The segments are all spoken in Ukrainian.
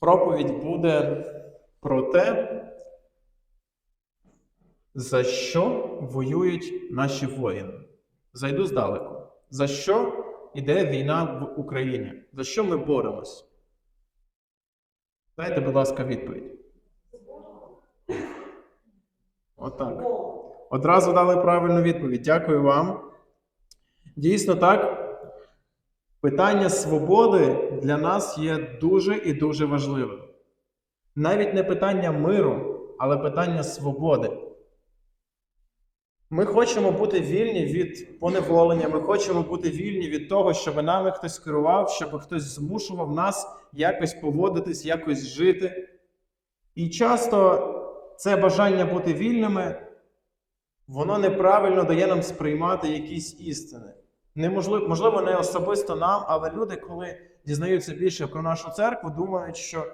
проповідь буде про те, за що воюють наші воїни. Зайду здалеку. За що йде війна в Україні? За що ми боремось? Дайте, будь ласка, відповідь. Отак. Одразу дали правильну відповідь. Дякую вам. Дійсно так. Питання свободи для нас є дуже і дуже важливим. Навіть не питання миру, але питання свободи. Ми хочемо бути вільні від поневолення, ми хочемо бути вільні від того, щоб нами хтось керував, щоб хтось змушував нас якось поводитись, якось жити. І часто це бажання бути вільними, воно неправильно дає нам сприймати якісь істини. Неможливо, можливо, не особисто нам, але люди, коли дізнаються більше про нашу церкву, думають, що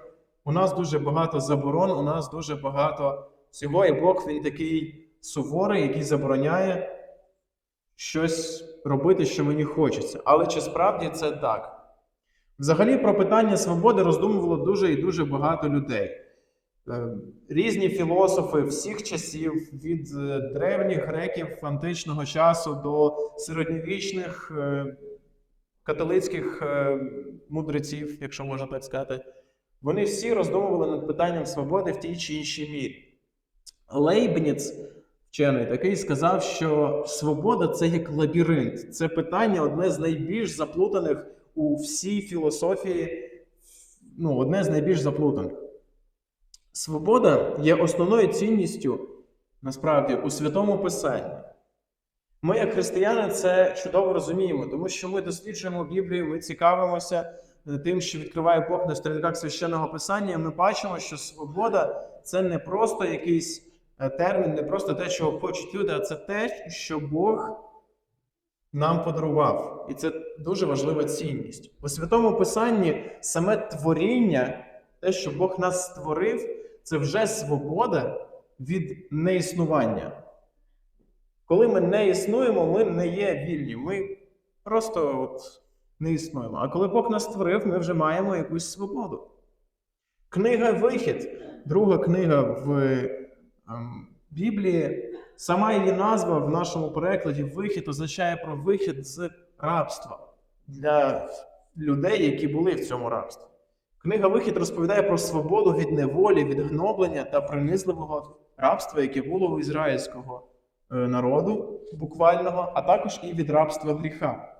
у нас дуже багато заборон, у нас дуже багато всього, і Бог він такий суворий, який забороняє щось робити, що мені хочеться. Але чи справді це так? Взагалі про питання свободи роздумувало дуже і дуже багато людей. Е, Різні філософи всіх часів, від е, древніх греків античного часу до середньовічних е, католицьких мудреців, якщо можна так сказати, вони всі роздумували над питанням свободи в тій чи іншій мірі. Лейбніц, вчений, такий сказав, що свобода це як лабіринт. Це питання одне з найбільш заплутаних у всій філософії, ну, одне з найбільш заплутаних. Свобода є основною цінністю насправді у святому писанні. Ми, як християни, це чудово розуміємо, тому що ми досліджуємо Біблію, ми цікавимося тим, що відкриває Бог на сторінках священного писання. Ми бачимо, що свобода це не просто якийсь е, термін, не просто те, чого хочуть люди, а це те, що Бог нам подарував. І це дуже важлива цінність. У святому писанні саме творіння, те, що Бог нас створив, це вже свобода від неіснування. Коли ми не існуємо, ми не є вільні. Ми просто от не існуємо. А коли Бог нас створив, ми вже маємо якусь свободу. Книга Вихід, друга книга в ем, Біблії, сама її назва в нашому перекладі Вихід означає про вихід з рабства для людей, які були в цьому рабстві. Книга Вихід розповідає про свободу від неволі, від гноблення та принизливого рабства, яке було у ізраїльського е, народу буквального, а також і від рабства гріха.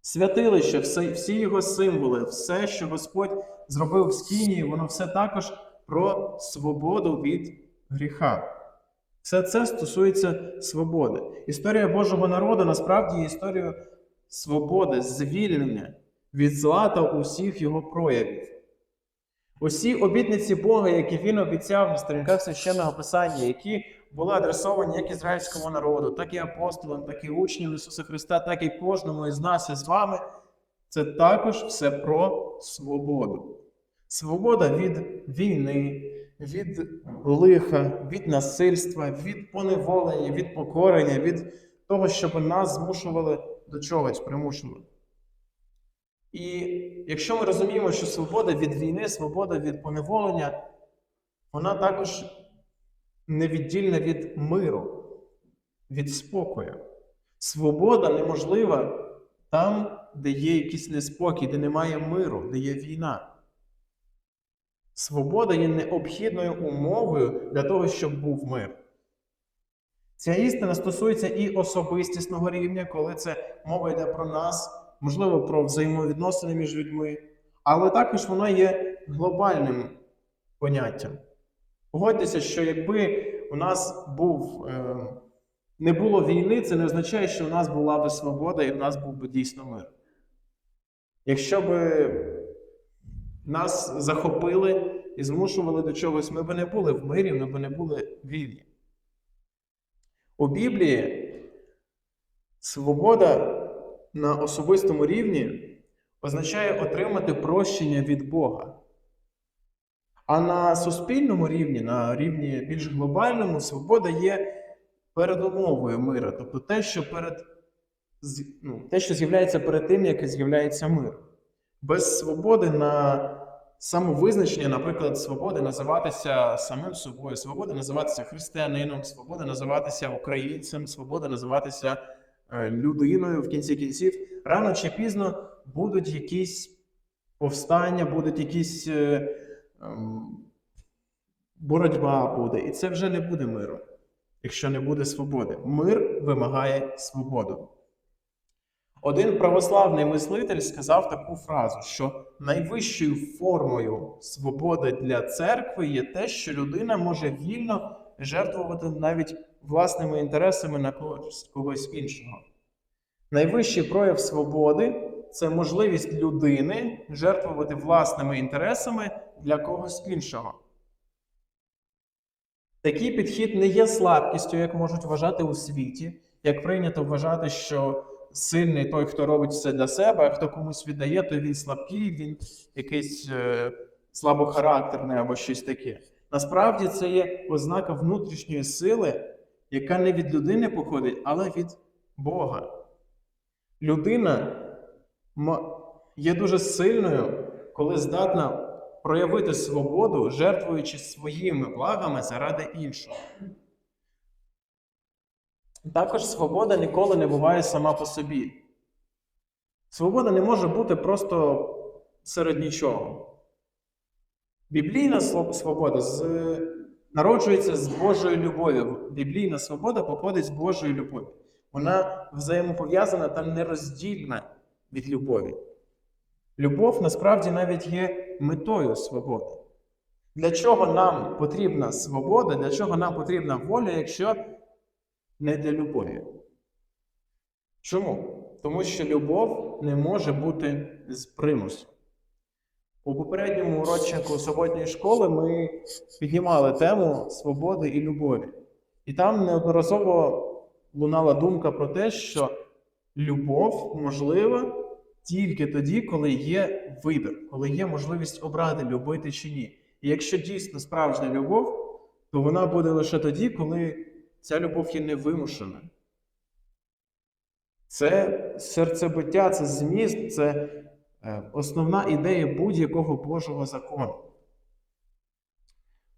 Святилище, всі, його символи, все, що Господь зробив в скині, воно все також про свободу від гріха. Все це стосується свободи. Історія Божого народу насправді є історією свободи, звільнення від зла та усіх його проявів. Усі обітниці Бога, які він обіцяв на сторінках священного писання, які були адресовані як ізраїльському народу, так і апостолам, так і учням Ісуса Христа, так і кожному із нас і з вами, це також все про свободу. Свобода від війни, від лиха, від насильства, від поневолення, від покорення, від того, щоб нас змушували до чогось, примушували. І якщо ми розуміємо, що свобода від війни, свобода від поневолення, вона також невіддільна від миру, від спокою. Свобода неможлива там, де є якийсь неспокій, де немає миру, де є війна. Свобода є необхідною умовою для того, щоб був мир. Ця істина стосується і особистісного рівня, коли це мова йде про нас, можливо, про взаємовідносини між людьми, але також воно є глобальним поняттям. Погодьтеся, що якби у нас був, е, не було війни, це не означає, що у нас була би свобода і в нас був би дійсно мир. Якщо б нас захопили і змушували до чогось, ми б не були в мирі, ми б не були вільні. У Біблії свобода на особистому рівні означає отримати прощення від Бога. А на суспільному рівні, на рівні більш глобальному, свобода є передумовою мира, тобто те, що перед, ну, те, що з'являється перед тим, як з'являється мир. Без свободи на самовизначення, наприклад, свободи називатися самим собою, свобода називатися християнином, свобода називатися українцем, свобода називатися людиною в кінці кінців, рано чи пізно будуть якісь повстання, будуть якісь е, ем, боротьба буде, і це вже не буде миру, якщо не буде свободи. Мир вимагає свободу. Один православний мислитель сказав таку фразу, що найвищою формою свободи для церкви є те, що людина може вільно жертвувати навіть власними інтересами на когось, іншого. Найвищий прояв свободи це можливість людини жертвувати власними інтересами для когось іншого. Такий підхід не є слабкістю, як можуть вважати у світі, як прийнято вважати, що сильний той, хто робить все для себе, а хто комусь віддає, то він слабкий, він якийсь е, слабохарактерний або щось таке. Насправді це є ознака внутрішньої сили, яка не від людини походить, але від Бога. Людина є дуже сильною, коли здатна проявити свободу, жертвуючи своїми благами заради іншого. Також свобода ніколи не буває сама по собі. Свобода не може бути просто серед нічого. Біблійна свобода з... народжується з Божої любові. Біблійна свобода походить з Божої любові. Вона взаємопов'язана та нероздільна від любові. Любов насправді навіть є метою свободи. Для чого нам потрібна свобода, для чого нам потрібна воля, якщо не для любові? Чому? Тому що любов не може бути з примусу. У попередньому урочнику суботньої школи ми піднімали тему свободи і любові. І там неодноразово лунала думка про те, що любов можлива тільки тоді, коли є вибір, коли є можливість обрати, любити чи ні. І якщо дійсно справжня любов, то вона буде лише тоді, коли ця любов є невимушена. Це серцебиття, це зміст, це основна ідея будь-якого Божого закону.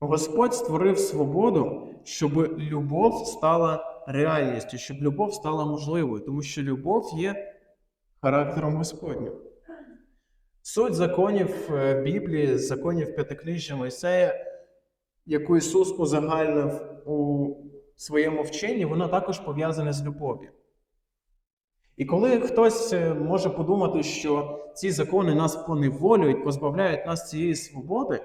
Господь створив свободу, щоб любов стала реальністю, щоб любов стала можливою, тому що любов є характером Господнім. Суть законів е, Біблії, законів П'ятикнижжя Мойсея, яку Ісус узагальнив у своєму вченні, воно також пов'язане з любов'ю. І коли хтось е, може подумати, що ці закони нас поневолюють, позбавляють нас цієї свободи,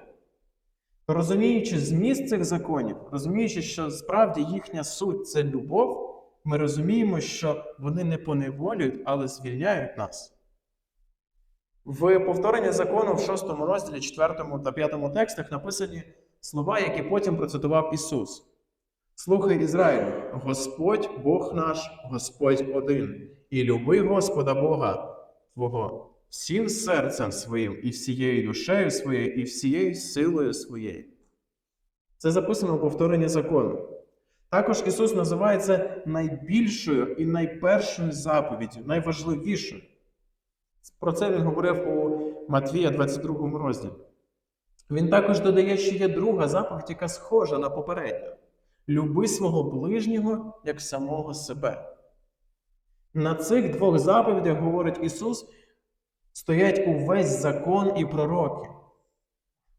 то розуміючи зміст цих законів, розуміючи, що справді їхня суть це любов, ми розуміємо, що вони не поневолюють, але звільняють нас. В повторенні закону в 6 розділі, 4 та 5 текстах написані слова, які потім процитував Ісус. Слухай Ізраїль, Господь Бог наш, Господь один, і люби Господа Бога Твого всім серцем своїм, і всією душею своєю, і всією силою своєю. Це записано в повторенні закону. Також Ісус називає це найбільшою і найпершою заповіддю, найважливішою. Про це він говорив у Матвія 22 розділі. Він також додає, що є друга заповідь, яка схожа на попередню. Люби свого ближнього як самого себе. На цих двох заповідях, говорить Ісус, стоять увесь закон і пророки.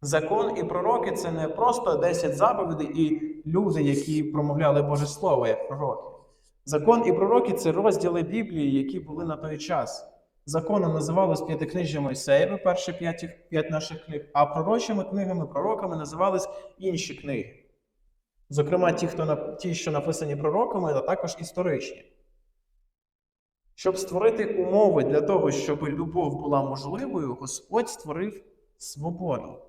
Закон і пророки це не просто 10 заповідей і люди, які промовляли Боже Слово як пророки. Закон і пророки це розділи Біблії, які були на той час. Законом називалось п'ятикнижжя Мойсеєве, перші п'ять наших книг, а пророчими книгами, пророками називались інші книги. Зокрема, ті, хто на ті, що написані пророками, а також історичні. Щоб створити умови для того, щоб любов була можливою, Господь створив свободу.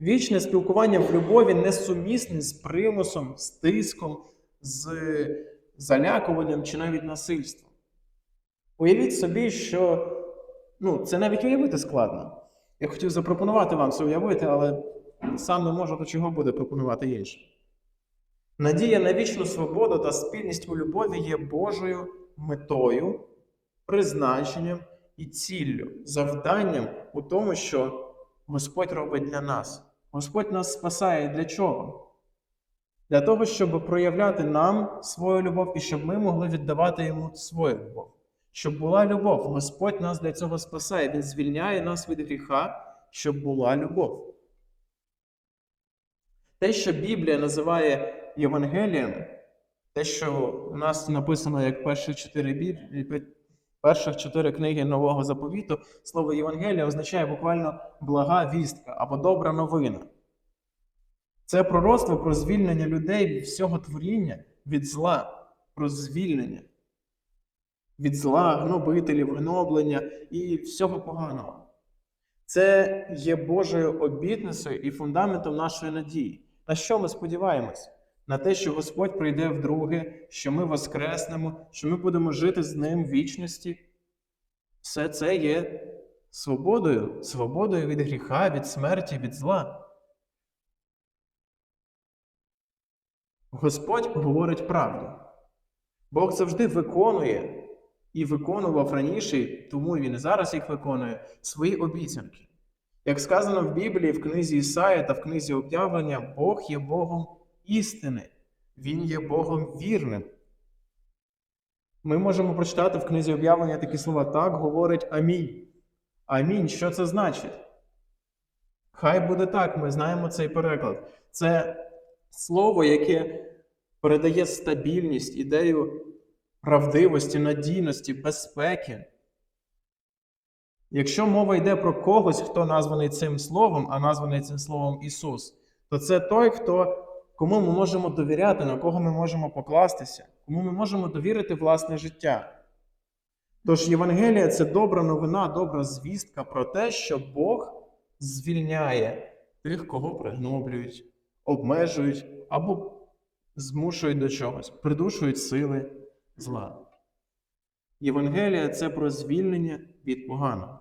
Вічне спілкування в любові несумісне з примусом, з тиском, з залякуванням чи навіть насильством. Уявіть собі, що ну, це навіть уявити складно. Я хотів запропонувати вам це уявити, але сам не можу, то чого буде пропонувати інше. Надія на вічну свободу та спільність у любові є Божою метою, призначенням і ціллю, завданням у тому, що Господь робить для нас. Господь нас спасає для чого? Для того, щоб проявляти нам свою любов і щоб ми могли віддавати йому свою любов. Щоб була любов. Господь нас для цього спасає. Він звільняє нас від гріха, щоб була любов. Те, що Біблія називає Євангелієм, те, що у нас написано як перші чотири Біблії, перших чотири книги Нового заповіту, слово Євангелія означає буквально блага вістка або добра новина. Це пророцтво про звільнення людей від всього творіння, від зла, про звільнення, від зла, гнобителів, гноблення і всього поганого. Це є Божою обітницею і фундаментом нашої надії. На що ми сподіваємось? На те, що Господь прийде вдруге, що ми воскреснемо, що ми будемо жити з Ним в вічності. Все це є свободою, свободою від гріха, від смерті, від зла. Господь говорить правду. Бог завжди виконує і виконував раніше, тому він і зараз їх виконує свої обіцянки. Як сказано в Біблії, в книзі Ісаї та в книзі об'явлення, Бог є Богом істини, Він є Богом вірним. Ми можемо прочитати в книзі об'явлення такі слова так говорить Амінь. Амінь. Що це значить? Хай буде так, ми знаємо цей переклад. Це слово, яке передає стабільність, ідею правдивості, надійності, безпеки. Якщо мова йде про когось, хто названий цим словом, а названий цим словом Ісус, то це той, хто, кому ми можемо довіряти, на кого ми можемо покластися, кому ми можемо довірити власне життя. Тож Євангелія це добра новина, добра звістка про те, що Бог звільняє тих, кого пригноблюють, обмежують або змушують до чогось, придушують сили зла. Євангелія це про звільнення від поганого.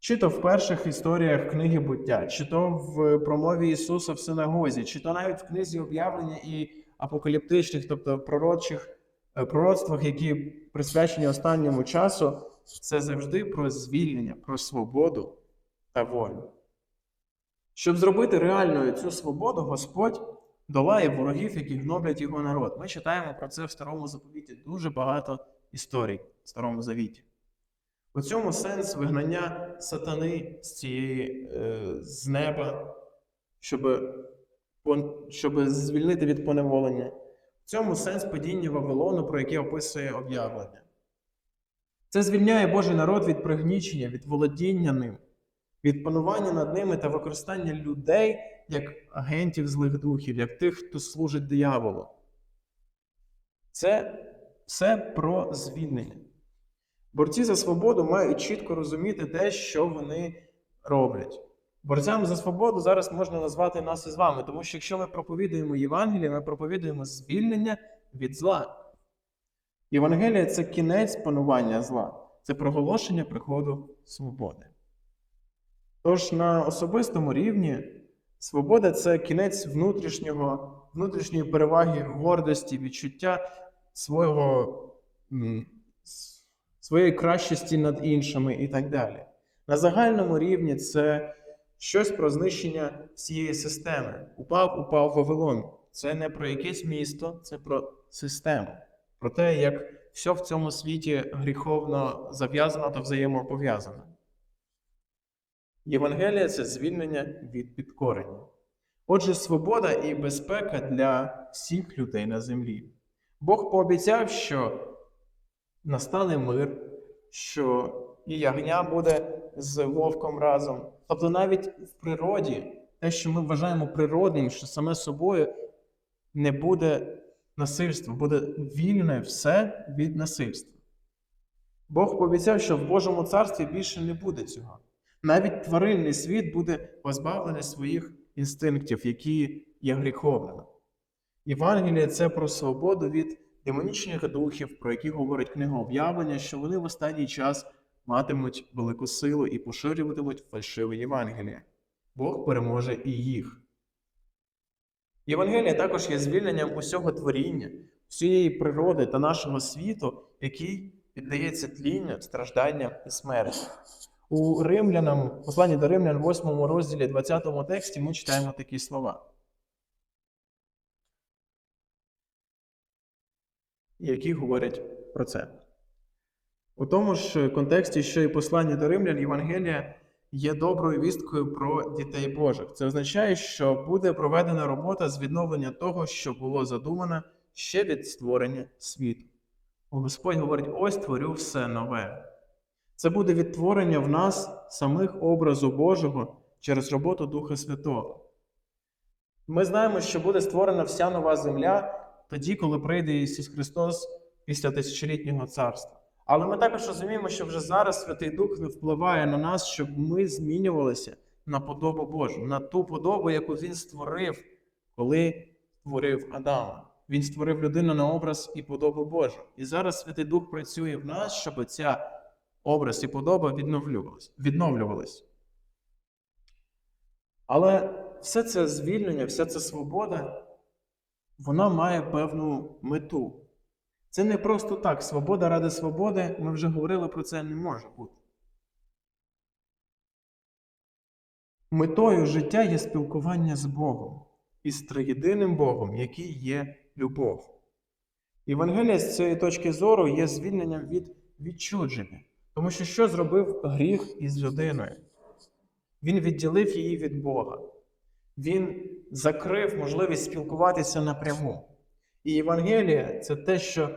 Чи то в перших історіях книги буття, чи то в промові Ісуса в синагозі, чи то навіть в книзі об'явлення і апокаліптичних, тобто пророчих, е, пророцтвах, які присвячені останньому часу, це завжди про звільнення, про свободу та волю. Щоб зробити реальною цю свободу, Господь долає ворогів, які гноблять його народ. Ми читаємо про це в Старому Заповіті дуже багато історій в Старому Завіті. У цьому сенс вигнання сатани з цієї е, з неба, щоб, щоб звільнити від поневолення. В цьому сенс падіння Вавилону, про яке описує об'явлення. Це звільняє Божий народ від пригнічення, від володіння ним, від панування над ними та використання людей як агентів злих духів, як тих, хто служить дияволу. Це все про звільнення. Борці за свободу мають чітко розуміти те, що вони роблять. Борцями за свободу зараз можна назвати нас із вами, тому що якщо ми проповідуємо Євангеліє, ми проповідуємо звільнення від зла. Євангелія це кінець панування зла, це проголошення приходу свободи. Тож на особистому рівні свобода це кінець внутрішнього, внутрішньої переваги, гордості, відчуття свого, своєї кращості над іншими і так далі. На загальному рівні це щось про знищення всієї системи. Упав, упав Вавилон. Це не про якесь місто, це про систему, про те, як все в цьому світі гріховно зав'язано та взаємопов'язано. Євангелія це звільнення від підкорення. Отже, свобода і безпека для всіх людей на землі. Бог пообіцяв, що настане мир, що і ягня буде з вовком разом. Тобто навіть в природі, те, що ми вважаємо природним, що саме собою не буде насильства, буде вільне все від насильства. Бог пообіцяв, що в Божому царстві більше не буде цього. Навіть тваринний світ буде позбавлений своїх інстинктів, які є гріховними. Євангеліє це про свободу від демонічних духів, про які говорить книга об'явлення, що вони в останній час матимуть велику силу і поширюватимуть фальшиве Євангеліє. Бог переможе і їх. Євангелія також є звільненням усього творіння, всієї природи та нашого світу, який піддається тлінню, стражданням і смерті. У Римлянам, посланні до Римлян, 8 розділі, 20 тексті, ми читаємо такі слова. Які говорять про це. У тому ж контексті, що і послання до Римлян, Євангелія є доброю вісткою про дітей Божих. Це означає, що буде проведена робота з відновлення того, що було задумано ще від створення світу. Господь говорить: ось творю все нове. Це буде відтворення в нас самих образу Божого через роботу Духа Святого. Ми знаємо, що буде створена вся нова земля тоді, коли прийде Ісус Христос після тисячолітнього царства. Але ми також розуміємо, що вже зараз Святий Дух впливає на нас, щоб ми змінювалися на подобу Божу, на ту подобу, яку Він створив, коли створив Адама. Він створив людину на образ і подобу Божу. І зараз Святий Дух працює в нас, щоб ця образ і подоба відновлювалась. Але все це звільнення, вся ця свобода, вона має певну мету. Це не просто так. Свобода ради свободи, ми вже говорили про це, не може бути. Метою життя є спілкування з Богом із триєдиним Богом, який є любов. Євангелія з цієї точки зору є звільненням від відчудження. Тому що що зробив гріх із людиною? Він відділив її від Бога. Він закрив можливість спілкуватися напряму. І Євангелія це те, що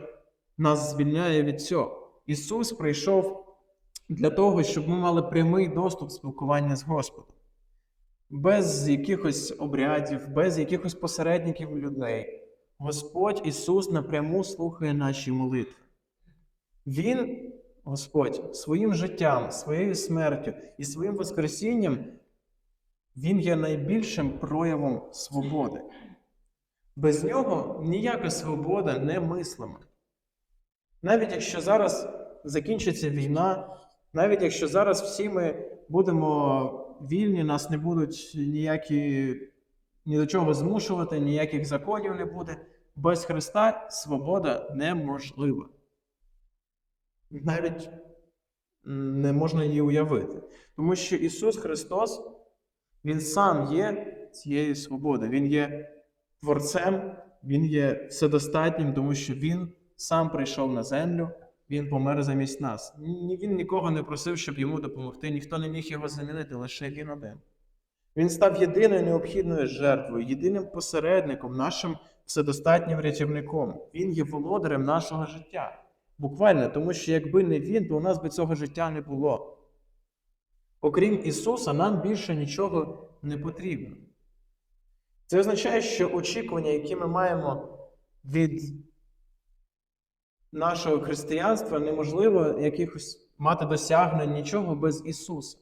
нас звільняє від цього. Ісус прийшов для того, щоб ми мали прямий доступ спілкування з Господом. Без якихось обрядів, без якихось посередників людей. Господь Ісус напряму слухає наші молитви. Він, Господь, своїм життям, своєю смертю і своїм Воскресінням, Він є найбільшим проявом свободи. Без нього ніяка свобода не мислима. Навіть якщо зараз закінчиться війна, навіть якщо зараз всі ми будемо вільні, нас не будуть ніякі ні до чого змушувати, ніяких законів не буде, без Христа свобода неможлива. Навіть не можна її уявити. Тому що Ісус Христос, Він сам є цією свободою. Він є Творцем, Він є вседостатнім, тому що Він сам прийшов на землю, Він помер замість нас. Він нікого не просив, щоб йому допомогти, ніхто не міг його замінити, лише він один. Він став єдиною необхідною жертвою, єдиним посередником, нашим вседостатнім рятівником. Він є володарем нашого життя. Буквально, тому що якби не він, то у нас би цього життя не було. Окрім Ісуса, нам більше нічого не потрібно. Це означає, що очікування, які ми маємо від нашого християнства, неможливо якихось мати досягнень нічого без Ісуса.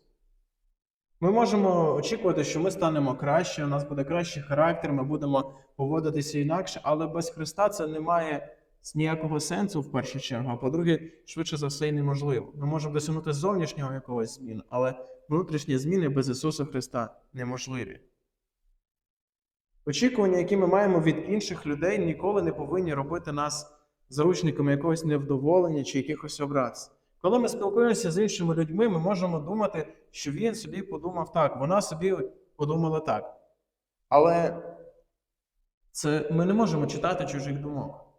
Ми можемо очікувати, що ми станемо краще, у нас буде кращий характер, ми будемо поводитися інакше, але без Христа це не має ніякого сенсу в першу чергу. А по-друге, швидше за все, і неможливо. Ми можемо досягнути зовнішнього якогось зміну, але внутрішні зміни без Ісуса Христа неможливі. Очікування, які ми маємо від інших людей, ніколи не повинні робити нас заручниками якогось невдоволення чи якихось образ. Коли ми спілкуємося з іншими людьми, ми можемо думати, що він собі подумав так, вона собі подумала так. Але це ми не можемо читати чужих думок.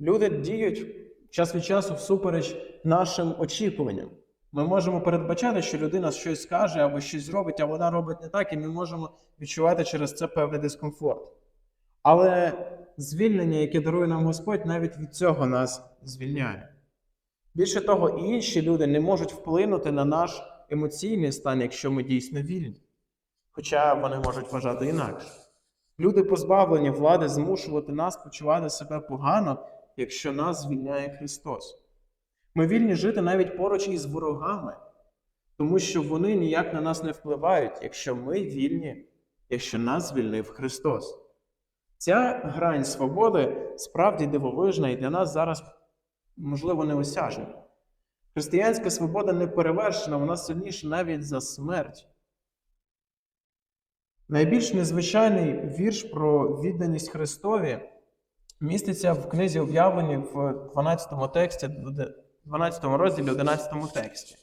Люди діють час від часу всупереч нашим очікуванням. Ми можемо передбачати, що людина щось скаже або щось зробить, а вона робить не так, і ми можемо відчувати через це певний дискомфорт. Але звільнення, яке дарує нам Господь, навіть від цього нас звільняє. Більше того, інші люди не можуть вплинути на наш емоційний стан, якщо ми дійсно вільні. Хоча вони можуть вважати інакше. Люди позбавлені влади змушувати нас почувати себе погано, якщо нас звільняє Христос. Ми вільні жити навіть поруч із ворогами, тому що вони ніяк на нас не впливають, якщо ми вільні, якщо нас звільнив Христос. Ця грань свободи справді дивовижна і для нас зараз, можливо, неосяжна. Християнська свобода не перевершена, вона сильніша навіть за смерть. Найбільш незвичайний вірш про відданість Христові міститься в книзі об'явлені в 12 тексті, 12 розділі, 11 тексті.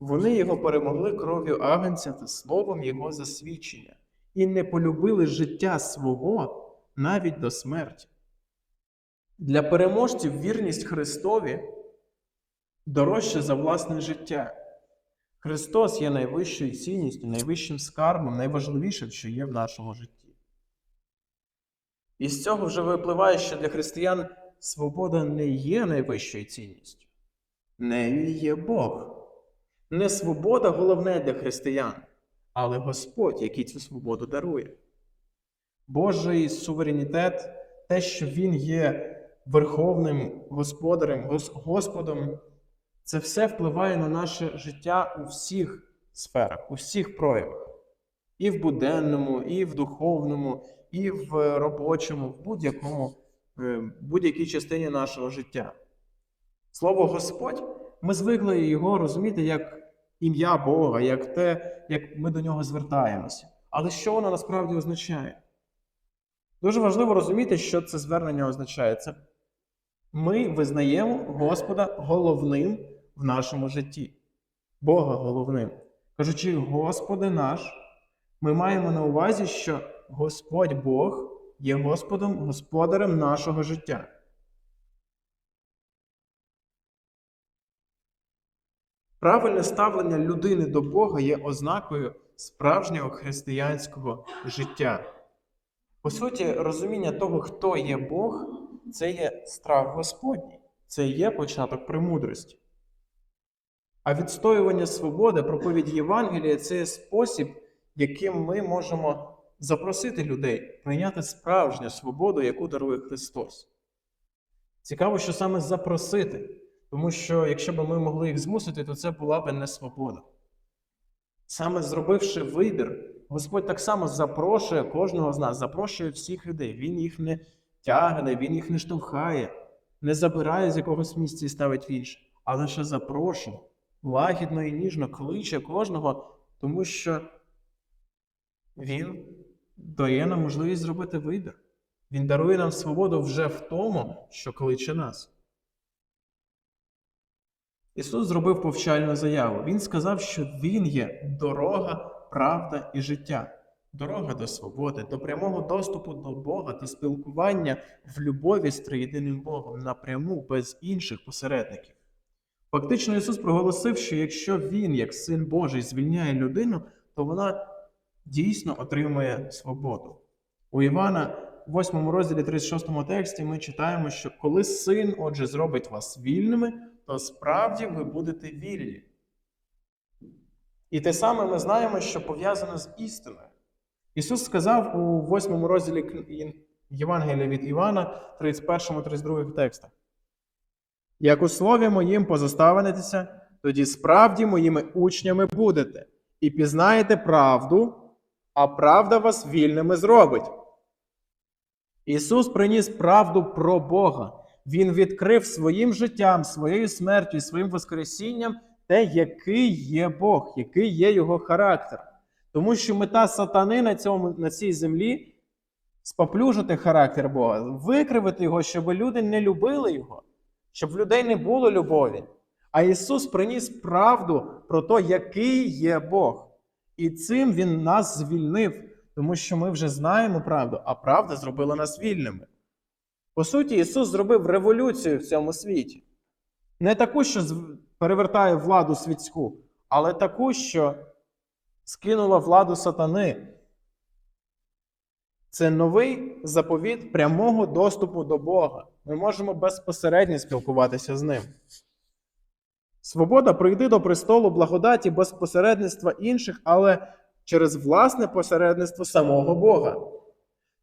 Вони його перемогли кров'ю агнця та словом його засвідчення, і не полюбили життя свого навіть до смерті. Для переможців вірність Христові дорожча за власне життя. Христос є найвищою цінністю, найвищим скарбом, найважливішим, що є в нашому житті. І з цього вже випливає, що для християн свобода не є найвищою цінністю. Нею є Бог. Не свобода головне для християн, але Господь, який цю свободу дарує. Божий суверенітет, те, що Він є верховним господарем, Господом, це все впливає на наше життя у всіх сферах, у всіх проявах. І в буденному, і в духовному, і в робочому, в будь-якому, е, будь-якій частині нашого життя. Слово Господь, ми звикли його розуміти як ім'я Бога, як те, як ми до нього звертаємося. Але що воно насправді означає? Дуже важливо розуміти, що це звернення означає. Це ми визнаємо Господа головним в нашому житті. Бога головним. Кажучи, Господи наш, ми маємо на увазі, що Господь Бог є Господом, господарем нашого життя. Правильне ставлення людини до Бога є ознакою справжнього християнського життя. По суті, розуміння того, хто є Бог, це є страх Господній, це є початок премудрості. А відстоювання свободи, проповідь Євангелія це є спосіб, яким ми можемо запросити людей прийняти справжню свободу, яку дарує Христос. Цікаво, що саме запросити, тому що якщо б ми могли їх змусити, то це була б не свобода. Саме зробивши вибір, Господь так само запрошує кожного з нас, запрошує всіх людей. Він їх не тягне, він їх не штовхає, не забирає з якогось місця і ставить в інше, а лише запрошує, лагідно і ніжно кличе кожного, тому що він дає нам можливість зробити вибір. Він дарує нам свободу вже в тому, що кличе нас. Ісус зробив повчальну заяву. Він сказав, що Він є дорога, правда і життя, дорога до свободи, до прямого доступу до Бога та спілкування в любові з триєдиним Богом напряму без інших посередників. Фактично, Ісус проголосив, що якщо Він, як Син Божий, звільняє людину, то вона дійсно отримує свободу. У Івана, в 8 розділі 36 тексті, ми читаємо, що коли син, отже, зробить вас вільними, то справді ви будете вільні. І те саме ми знаємо, що пов'язано з істиною. Ісус сказав у 8 розділі Євангелія від Івана, 31-32 текстах. Як у слові моїм позоставитеся, тоді справді моїми учнями будете, і пізнаєте правду, а правда вас вільними зробить. Ісус приніс правду про Бога. Він відкрив своїм життям, своєю смертю своїм воскресінням те, який є Бог, який є його характер. Тому що мета сатани на, цьому, на цій землі споплюжити характер Бога, викривити його, щоб люди не любили його, щоб в людей не було любові. А Ісус приніс правду про те, який є Бог. І цим Він нас звільнив, тому що ми вже знаємо правду, а правда зробила нас вільними. По суті, Ісус зробив революцію в цьому світі. Не таку, що перевертає владу світську, але таку, що скинула владу сатани. Це новий заповіт прямого доступу до Бога. Ми можемо безпосередньо спілкуватися з ним. Свобода прийти до престолу благодаті без посередництва інших, але через власне посередництво самого Бога.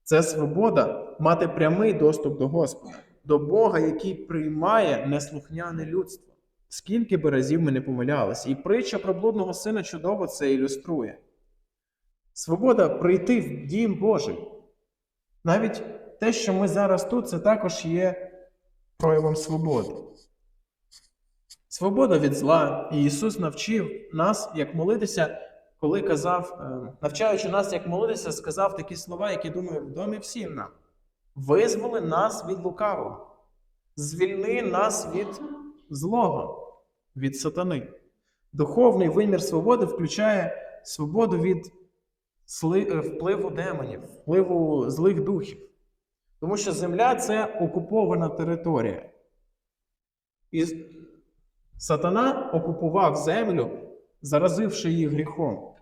Це свобода мати прямий доступ до Господа, до Бога, який приймає неслухняне людство. Скільки би разів ми не помилялися, і притча про блудного сина чудово це ілюструє. Свобода прийти в дім Божий. Навіть те, що ми зараз тут, це також є проявом свободи. Свобода від зла. І Ісус навчив нас, як молитися, коли казав, е, навчаючи нас, як молитися, сказав такі слова, які думаю, відомі всім нам. Визволи нас від лукавого, звільни нас від злого, від сатани. Духовний вимір свободи включає свободу від е, впливу демонів, впливу злих духів. Тому що земля це окупована територія. І сатана окупував землю, заразивши її гріхом.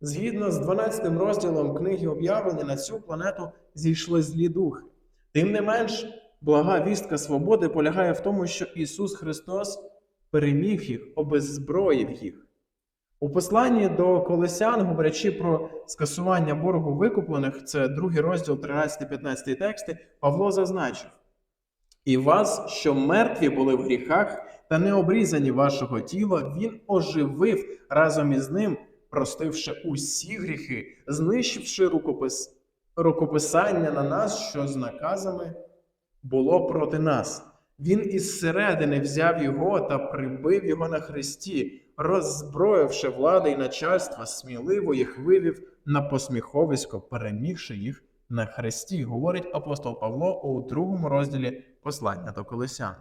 Згідно з 12 розділом книги об'явлення, на цю планету зійшли злі духи. Тим не менш, блага вістка свободи полягає в тому, що Ісус Христос переміг їх, обеззброїв їх. У посланні до Колесян, говорячи про скасування боргу викуплених, це другий розділ 13-15 тексти, Павло зазначив: І вас, що мертві були в гріхах та не обрізані вашого тіла, він оживив разом із ним, простивши усі гріхи, знищивши рукопис... рукописання на нас, що з наказами було проти нас. Він із середини взяв його та прибив його на хресті, роззброївши влади й начальства, сміливо їх вивів на посміховисько, перемігши їх на хресті, говорить апостол Павло у другому розділі послання до Колесян.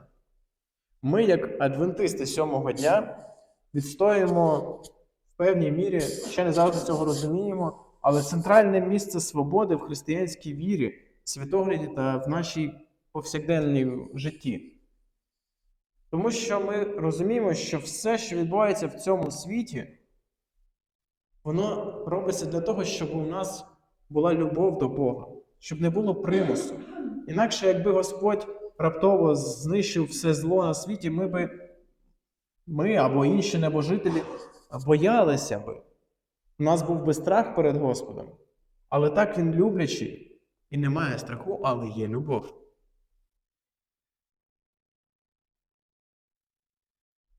Ми, як адвентисти сьомого дня, відстоюємо в певній мірі, ще не завжди цього розуміємо, але центральне місце свободи в християнській вірі, світогляді та в нашій повсякденній житті. Тому що ми розуміємо, що все, що відбувається в цьому світі, воно робиться для того, щоб у нас була любов до Бога, щоб не було примусу. Інакше, якби Господь раптово знищив все зло на світі, ми би, ми або інші небожителі боялися би. У нас був би страх перед Господом. Але так він люблячий і не має страху, але є любов.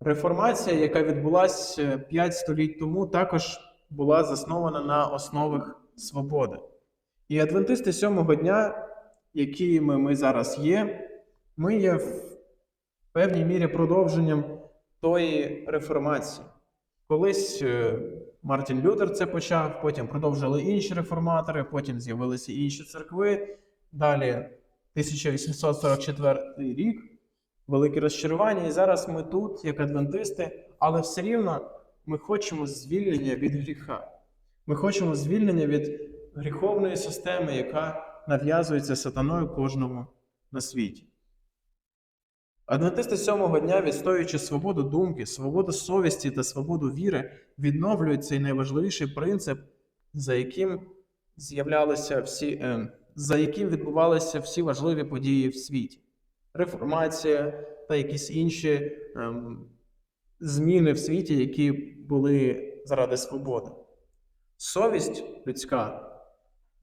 Реформація, яка відбулася 5 століть тому, також була заснована на основах свободи. І адвентисти сьомого дня, якими ми зараз є, ми є в певній мірі продовженням тої реформації. Колись е, Мартін Лютер це почав, потім продовжили інші реформатори, потім з'явилися інші церкви. Далі 1844 рік, велике розчарування, і зараз ми тут, як адвентисти, але все рівно ми хочемо звільнення від гріха. Ми хочемо звільнення від гріховної системи, яка нав'язується сатаною кожному на світі. Адвентисти сьомого дня, відстоюючи свободу думки, свободу совісті та свободу віри, відновлюють цей найважливіший принцип, за яким з'являлися всі, е, за яким відбувалися всі важливі події в світі: реформація та якісь інші ем, зміни в світі, які були заради свободи. Совість людська,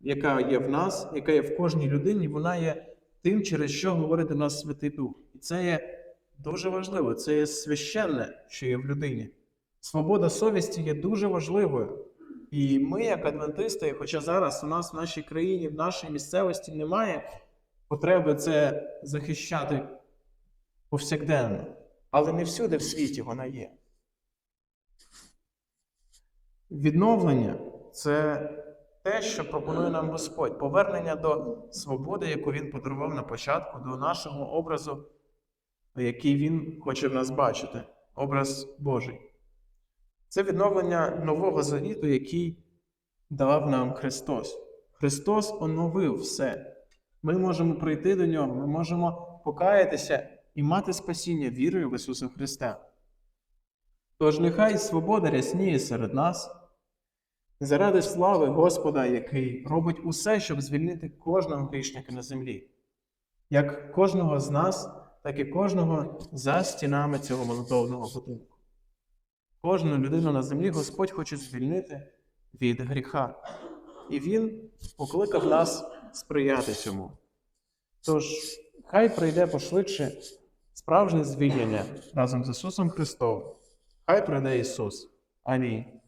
яка є в нас, яка є в кожній людині, вона є тим, через що говорить до нас Святий Дух. І це є дуже важливо, це є священне, що є в людині. Свобода совісті є дуже важливою. І ми, як адвентисти, хоча зараз у нас в нашій країні, в нашій місцевості немає потреби це захищати повсякденно, але не всюди в світі вона є. Відновлення це те, що пропонує нам Господь, повернення до свободи, яку Він подарував на початку, до нашого образу, який Він хоче в нас бачити, образ Божий. Це відновлення нового завіту, який дав нам Христос. Христос оновив все. Ми можемо прийти до нього, ми можемо покаятися і мати спасіння вірою в Ісуса Христа. Тож нехай свобода рясніє серед нас заради слави Господа, який робить усе, щоб звільнити кожного грішника на землі, як кожного з нас, так і кожного за стінами цього молитовного будинку. Кожну людину на землі Господь хоче звільнити від гріха, і Він покликав нас сприяти цьому. Тож, хай прийде пошвидше справжнє звільнення разом з Ісусом Христом. Хай прийде Ісус. Амінь.